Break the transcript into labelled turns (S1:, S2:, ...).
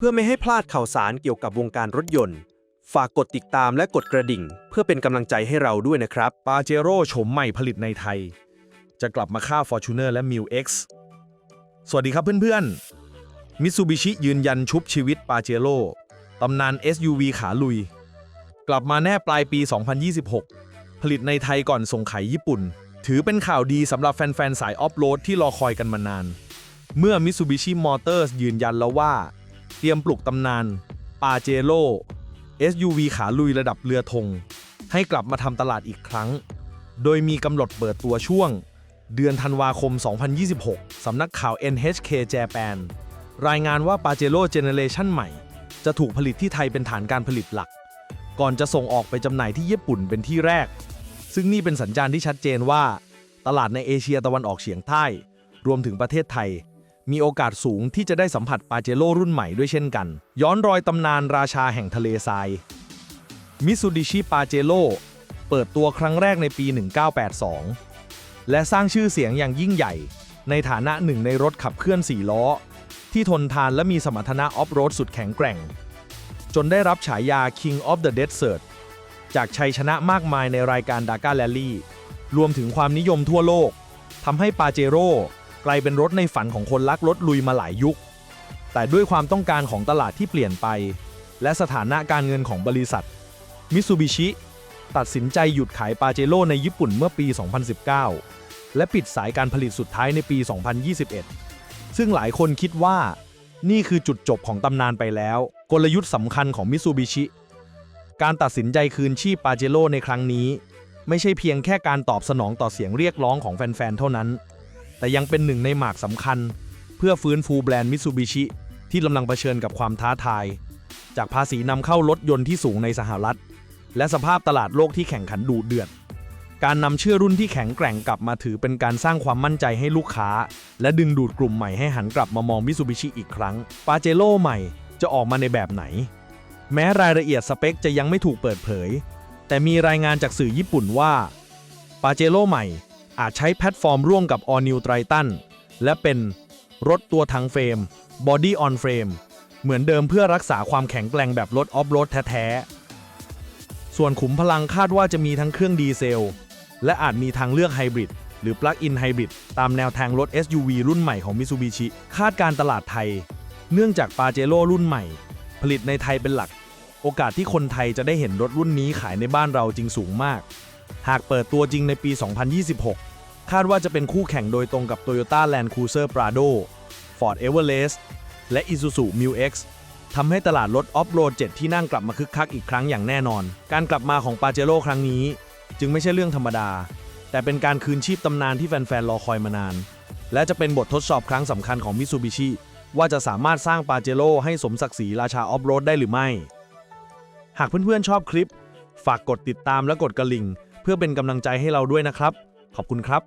S1: เพื่อไม่ให้พลาดข่าวสารเกี่ยวกับวงการรถยนต์ ฝากกดติดตามและกดกระดิ่ง เพื่อเป็นกำลังใจให้เราด้วยนะครับ
S2: ปาเจโร่โฉมใหม่ผลิตในไทย จะกลับมาฆ่า Fortuner และ m i l X สวัสดีครับเพื่อนๆ มิตซูบิชิยืนยันชุบชีวิตปาเจโร่ตำนาน SUV ขาลุย กลับมาแน่ปลายปี 2026 ผลิตในไทยก่อนส่งขายญี่ปุ่น ถือเป็นข่าวดีสำหรับแฟนๆ สายออฟโรดที่รอคอยกันมานาน เมื่อ Mitsubishi Motors ยืนยันแล้วว่า เตรียมปลุกตำนานปาเจโร่ SUV ขาลุยระดับเรือธง ให้กลับมาทำตลาดอีกครั้ง โดยมีกำหนดเปิดตัวช่วง เดือนธันวาคม 2026 สำนักข่าว NHK Japan รายงานว่า Pajero Generation ใหม่ จะถูกผลิตที่ไทยเป็นฐานการผลิตหลัก ก่อนจะส่งออกไปจำหน่ายที่ญี่ปุ่นเป็นที่แรก ซึ่งนี่เป็นสัญญาณที่ชัดเจนว่า ตลาดในเอเชียตะวันออกเฉียงใต้ รวมถึงประเทศไทย มีโอกาสสูงที่จะได้สัมผัสปาเจโร่รุ่นใหม่ด้วยเช่นกัน ย้อนรอยตำนานราชาแห่งทะเลทรายมิซูบิชิปาเจโร่เปิดตัวครั้งแรกในปี 1982 และสร้างชื่อเสียงอย่างยิ่งใหญ่ ในฐานะหนึ่งในรถขับเคลื่อน4ล้อ ที่ทนทานและมีสมรรถนะออฟโรดสุดแข็งแกร่ง จนได้รับฉายา King of the Desert จากชัยชนะมากมายในรายการดากาแลลี่รวมถึงความนิยมทั่วโลกทำให้ปาเจโร่ กลายเป็นรถในฝันของคนรักรถลุยมาหลายยุค แต่ด้วยความต้องการของตลาดที่เปลี่ยนไป และสถานะการเงินของบริษัทมิตซูบิชิตัดสินใจหยุดขายปาเจโร่ในญี่ปุ่นเมื่อปี 2019 และปิดสายการผลิตสุดท้ายในปี 2021 ซึ่งหลายคนคิดว่า นี่คือจุดจบของตำนานไปแล้ว กลยุทธ์สำคัญของมิตซูบิชิการตัดสินใจคืนชีพปาเจโร่ในครั้งนี้ ไม่ใช่เพียงแค่การตอบสนองต่อเสียงเรียกร้องของแฟน ๆ เท่านั้น แต่ยังเป็นหนึ่งในหมากสำคัญ เพื่อฟื้นฟูแบรนด์มิตซูบิชิที่กำลังเผชิญกับความท้าทาย จากภาษีนำเข้ารถยนต์ที่สูงในสหรัฐ และสภาพตลาดโลกที่แข่งขันดุเดือด การนำเชื่อรุ่นที่แข็งแกร่งกลับมาถือเป็นการสร้างความมั่นใจให้ลูกค้า และดึงดูดกลุ่มใหม่ให้หันกลับมามองมิซูบิชิอีกครั้งปาเจโร่ใหม่จะออกมาในแบบไหน แม้รายละเอียดสเปคจะยังไม่ถูกเปิดเผย แต่มีรายงานจากสื่อญี่ปุ่นว่าปาเจโร่ใหม่ อาจใช้แพลตฟอร์มร่วมกับ All New Triton และเป็นรถตัวทั้งเฟรม Body on Frame เหมือนเดิมเพื่อรักษาความแข็งแกร่งแบบรถออฟโรดแท้ๆ ส่วนขุมพลังคาดว่าจะมีทั้งเครื่องดีเซล และอาจมีทางเลือกไฮบริดหรือ Plug-in Hybrid ตามแนวทางรถ SUV รุ่นใหม่ของ Mitsubishi คาดการตลาดไทย เนื่องจากปาเจโร่รุ่นใหม่ ผลิตในไทยเป็นหลัก โอกาสที่คนไทยจะได้เห็นรถรุ่นนี้ขายในบ้านเราจริงสูงมาก หากเปิดตัวจริงในปี 2026 คาดว่าจะเป็นคู่แข่งโดยตรงกับ Toyota Land Cruiser Prado Ford Everest และ Isuzu Mu X ทำให้ตลาดรถออฟโรด 7 ที่นั่งกลับมาคึกคักอีกครั้งอย่างแน่นอน การกลับมาของปาเจโร่ครั้งนี้ จึงไม่ใช่เรื่องธรรมดา แต่เป็นการคืนชีพตำนานที่แฟนๆ รอคอยมานาน และจะเป็นบททดสอบครั้งสำคัญของมิซูบิชิว่าจะสามารถสร้างปาเจโร่ให้สมศักดิ์ศรีราชาออฟโรดได้หรือไม่ หากเพื่อนๆ ชอบคลิป ฝากกดติดตามและกดกระลิ่ง เพื่อเป็นกำลังใจให้เราด้วยนะครับ ขอบคุณครับ